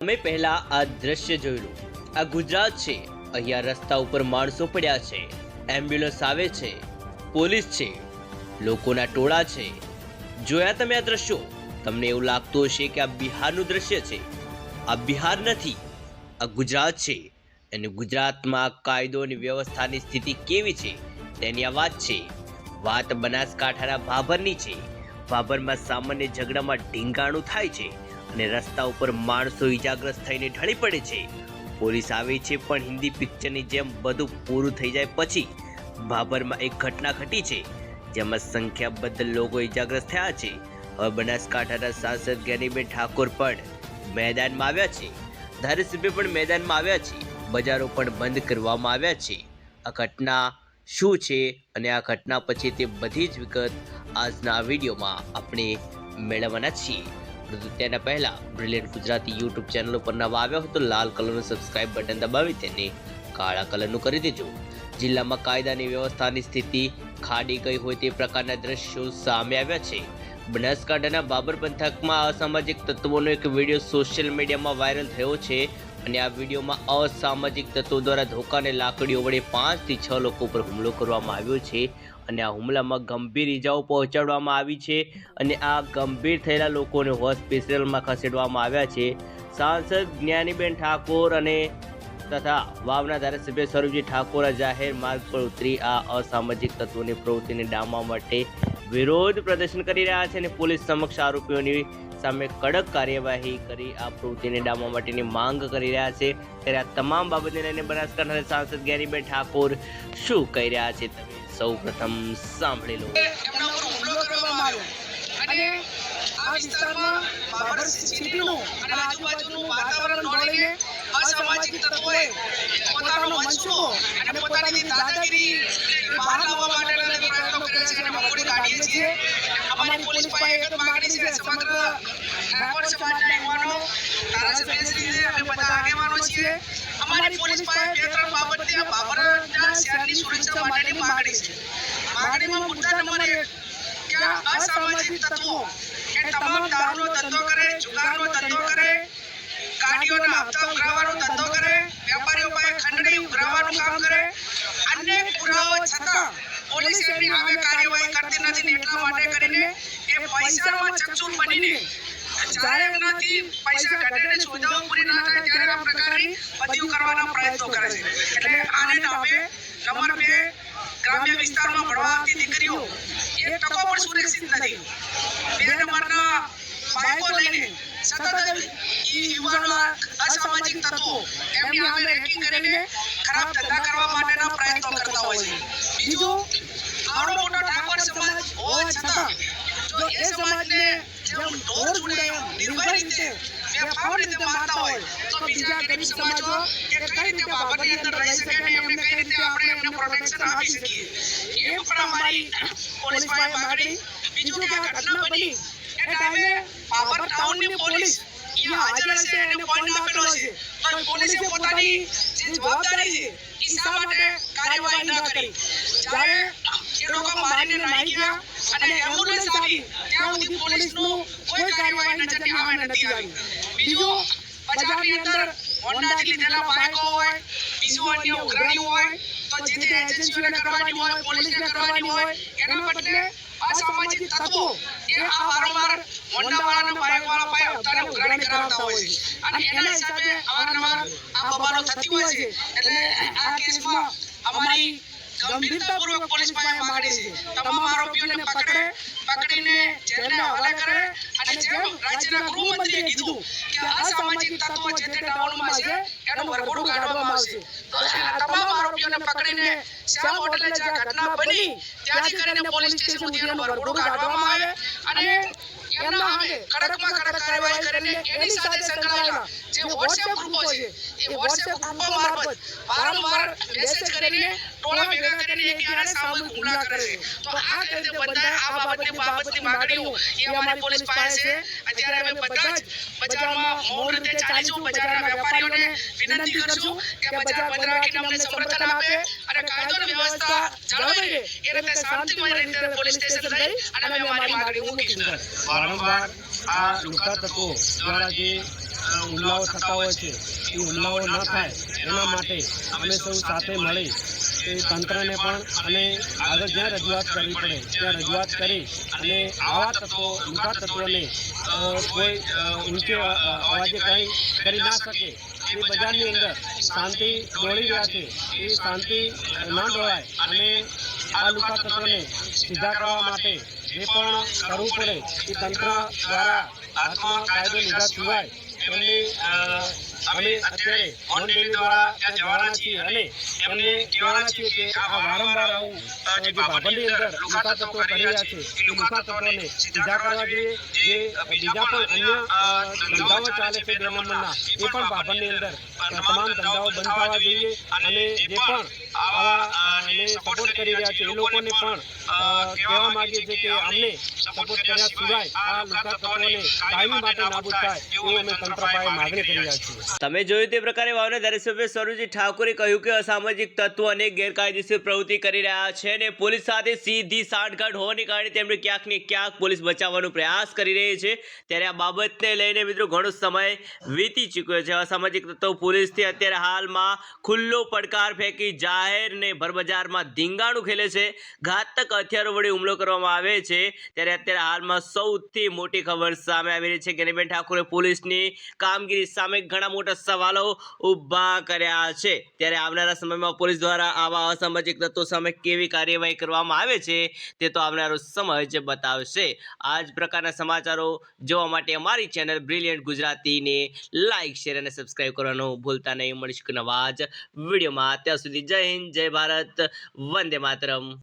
તમે પહેલા આ દ્રશ્ય જોયેલું. આ ગુજરાત છે, અહીંયા રસ્તા ઉપર માણસો પડ્યા છે, એમ્બ્યુલન્સ આવે છે, પોલીસ છે, લોકોના ટોળા છે. જોયા તમે આ દ્રશ્યો? તમને એવું લાગતું હશે કે આ બિહારનું દ્રશ્ય છે. આ બિહાર નથી, આ ગુજરાત છે. અને ગુજરાતમાં કાયદો અને વ્યવસ્થાની સ્થિતિ કેવી છે, તેની આ વાત છે. વાત બનાસકાંઠાના ભાભરની છે. ભાભરમાં સામાન્ય ઝઘડામાં ઢીંગાણું થાય છે. અને રસ્તા ઉપર માણસો ઈજાગ્રસ્ત થઈને ઢળી પડે છે. પોલીસ આવે છે, પણ હિન્દી પિક્ચરની જેમ બધું પૂરું થઈ જાય પછી ભાભરમાં એક ઘટના ઘટી છે, જેમાં સંખ્યાબદ્ધ લોકો ઈજાગ્રસ્ત થયા છે. હવે બનાસકાંઠાના સાંસદ જ્ઞાનીબેન ઠાકોર પણ મેદાનમાં આવ્યા છે. ધારાસભ્ય પણ મેદાનમાં આવ્યા છે. બજારો પણ બંધ કરવામાં આવ્યા છે. આ ઘટના શું છે અને આ ઘટના પછી તે બધી જ વિગત આજના વિડીયોમાં આપણે મેળવવાના છીએ. પરંતુ તેના પહેલા બ્રિલિયન્ટ ગુજરાતી યુટ્યુબ ચેનલ ઉપર નવા આવ્યા હોય તો લાલ કલરનું સબસ્ક્રાઇબ બટન દબાવી તેને કાળા કલરનું કરી દેજો. જિલ્લામાં કાયદાની વ્યવસ્થાની સ્થિતિ ખાડી ગઈ હોય તે પ્રકારના દ્રશ્યો સામે આવ્યા છે. બનાસકાંઠાના બાબર પંથકમાં અસામાજિક તત્વોનો એક વીડિયો સોશિયલ મીડિયામાં વાયરલ થયો છે. અને આ વિડીયોમાં અસામાજિક તત્વો દ્વારા ધોકાને લાકડીઓ વડે પાંચથી છ લોકો પર હુમલો કરવામાં આવ્યો છે અને આ હુમલામાં ગંભીર ઈજાઓ પહોંચાડવામાં આવી છે અને આ ગંભીર થયેલા લોકોને હોસ્પિટલમાં ખસેડવામાં આવ્યા છે. સાંસદ જ્ઞાનીબેન ઠાકોર અને તથા વાવના ધારાસભ્ય સ્વરૂપજી ઠાકોર જાહેર માર્ગ પર ઉતરી આ અસામાજિક તત્વોની પ્રવૃત્તિને ડામવા માટે વિરોધ પ્રદર્શન કરી રહ્યા છે અને પોલીસ સમક્ષ આરોપીઓની સામે કડક કાર્યવાહી કરી આ પ્રવૃત્તિને ડામવા માટેની માંગ કરી રહ્યા છે. ત્યારે આ તમામ બાબતને લઈને બનાસકાંઠાના સાંસદ ગેરીબેન ઠાકોર શું કહી રહ્યા છે તમે સૌ પ્રથમ સાંભળી લો. એમના ઉપર હુમલો કરવામાં આવ્યો. અને આ વિસ્તારમાં બાબર સિટીનું અને આજુબાજુનું વાતાવરણ દોડીને અસામાજિક તત્વોએ પોતાનો મનસુબો અને પોતાની દાદાગીરી બહાર લાવવા માટેના પ્રયત્નો કરે છે એને વખોડી કાઢીએ છીએ. અમારી પોલીસ પાસે એક જ માંગણી છે સમગ્ર રાપર સમાજના યુવાનો ધારાસભ્યશ્રી અમે બધા આગેવાનો છીએ. અમારી પોલીસ પાસે બે ત્રણ બાબતની બાબરના શહેરની સુરક્ષા માટેની માગણી છે. માગણીમાં મુદ્દા નંબર એક કે અસામાજિક તત્વો એ તમામ દારૂનો ધંધો કરે જુગારનો ધંધો કરે ગાડીઓના હપ્તા ઉઘરાવવાનો ધંધો કરે વેપારીઓ પાસે ખંડણી ઉઘરાવવાનું કામ કરે. પુરાવા છતાં પોલીસ એમની સામે કાર્યવાહી કરતી નથી એટલા માટે કરીને એ પૈસામાં ચકચૂર બનીને જ્યારે એમનાથી પૈસા ઘટે સુવિધાઓ પૂરી ના થાય ત્યારે આ પ્રકારની બદલીઓ કરવાના પ્રયત્નો કરે છે. એટલે આને નામે નંબર બે ગ્રામ્ય વિસ્તારમાં ભણવા આવતી દીકરીઓ એક ટકો પણ સુરક્ષિત નથી. બે નંબરના બાઇકો લઈને સતત ઈ યુવાનો અસામાજિક કરવા માટેના પ્રયત્નો કરતા હોય છે. બીજું આવડો મોટો ઠાકોર સમાજ હોવા છતાં જો બીજા કે આ ઘટના બની ટાઉનની પોલીસ અહીંયા હાજર હશે એને પોઈન્ટ આપેલો હશે. પણ પોલીસે પોતાની જે જવાબદારી છે એ શા માટે કાર્યવાહી ન કરી? જ્યારે એ લોકો મારીને નાહી ગયા અને એમ્બ્યુલન્સ આવી ત્યાં સુધી પોલીસનું કોઈ કાર્યવાહી નથી આવી. બીજું બજારની અંદર હોન્ડાથી લીધેલા બાઇકો હોય બીજું અન્ય ઉઘરાણી હોય તો જે તે એજન્સીઓને કરવાની હોય પોલીસને કરવાની હોય એના બદલે અસામાજિક તત્વો એ આ વારંવાર હોન્ડાવાળા અને બાઇકવાળા પાસે અવતારે ઉઘરાણી કરાવતા હોય છે. અને એના હિસાબે અવારનવાર આ બબાલો થતી હોય છે. એટલે આ કેસમાં અમારી ગંભીરતાપૂર્વક પોલીસ પાસે માંગણી છે. તમામ આરોપીઓને પકડે પકડીને જેલના હવાલે કરે અને જેમ રાજ્યના ગૃહમંત્રીએ કીધું કે અસામાજિક તત્વો જે તે ટાઉનમાં છે એનું વરઘોડું કાઢવામાં આવશે. તમામ આરોપીઓને પકડીને શ્યામ હોટલે જ્યાં ઘટના બની ત્યાંથી કરીને પોલીસ સ્ટેશન સુધી એનું વરઘોડું કાઢવામાં આવે અને એમના સામે કડકમાં કડક કાર્યવાહી કરીને એની સાથે સંકળાયેલા જે વોટ્સએપ ગ્રુપો છે એ વોટ્સએપ ગ્રુપો મારફત વારંવાર મેસેજ કરીને ટોળા ભેગા કરીને એકબીજાને સામૂહિક હુમલા કરે છે. તો આ રીતે બંધાય આ બાબતની બાબતની માંગણીઓ એ અમારી પોલીસ પાસે છે. અત્યારે અમે બધા જ મૌન બજારના વેપારીઓને વિનંતી કરશું કે બજાર બંધ રાખીને અમને સમર્થન આપે અને કાયદો અને વ્યવસ્થા જળવાઈ રહે. એ રીતે શાંતિમય રીતે પોલીસ સ્ટેશન જઈ અને અમે અમારી માંગણી મૂકીશું વારંવાર આ લુકા તત્વો દ્વારા જે હુમલાઓ થતા હોય છે એ હુમલાઓ ન થાય એના માટે અમે સૌ સાથે મળી એ તંત્રને પણ અને આગળ જ્યાં રજૂઆત કરવી પડે ત્યાં રજૂઆત કરી અને આવા તત્વો લુકા તત્વોને કોઈ ઊંચે અવાજે કંઈ કરી ના શકે. એ બજારની અંદર શાંતિ દોડી રહ્યા છે. એ શાંતિ ન દોડાય અને આ લુકા તત્વોને સીધા કરવા માટે જે પણ કરવું પડે એ તંત્ર દ્વારા હાથમાં કાયદો લીધા સિવાય એમની અ, અમે અત્યારે હોમ ડિલિવરી દ્વારા ત્યાં જવાના છીએ અને એમને કહેવાના છીએ કે આ વારંવાર આવું જે બાબરની અંદર લુકા તત્વો કરી રહ્યા છે એ લુકા તત્વોને સીધા કરવા જોઈએ જે બીજા પણ અન્ય ધંધાઓ ચાલે છે બે નંબરના એ પણ બાબરની અંદર તમામ ધંધાઓ બંધ થવા જોઈએ અને જે પણ આવા ને સપોર્ટ કરી રહ્યા છે એ લોકોને પણ કહેવા માંગીએ છીએ કે અમને સપોર્ટ કર્યા સિવાય આ લુકા તત્વોને કાયમી માટે નાબૂદ થાય એવું અમે તંત્ર પાસે માગણી કરી રહ્યા છીએ તમે જોયું તે પ્રકારે વાવના ધારાસભ્ય સરુજી ઠાકોરે કહ્યું કે અસામાજિક તત્વો અને ગેરકાયદેસર પ્રવૃત્તિ કરી રહ્યા છે અને પોલીસ સાથે સીધી સાંઠગાંઠ હોવાને કારણે તેમને ક્યાંક ને ક્યાંક પોલીસ બચાવવાનો પ્રયાસ કરી રહી છે. ત્યારે આ બાબતને લઈને મિત્રો ઘણો સમય વીતી ચૂક્યો છે. અસામાજિક તત્વો પોલીસથી અત્યારે હાલમાં ખુલ્લો પડકાર ફેંકી જાહેર ને ભરબજારમાં ધીંગાણું ખેલે છે. ઘાતક હથિયારો વડે હુમલો કરવામાં આવે છે. ત્યારે અત્યારે હાલમાં સૌથી મોટી ખબર સામે આવી રહી છે. ગેનીબેન ઠાકોરે પોલીસની કામગીરી સામે ઘણા મોટા સવાલો ઊભા કર્યા છે. ત્યારે આવનારા સમયમાં પોલીસ દ્વારા આવા અસામાજિક તત્વો સામે કેવી કાર્યવાહી કરવામાં આવે છે તે તો આવનારો સમય બતાવશે. આ જ પ્રકારના સમાચારો જોવા માટે અમારી ચેનલ બ્રિલિયન્ટ ગુજરાતીને લાઇક શેર અને સબસ્ક્રાઈબ કરવાનું ભૂલતા નહીં. મળીશું નવા જ વિડીયોમાં. ત્યાં સુધી જય હિન્દ, જય ભારત. વંદે માતરમ.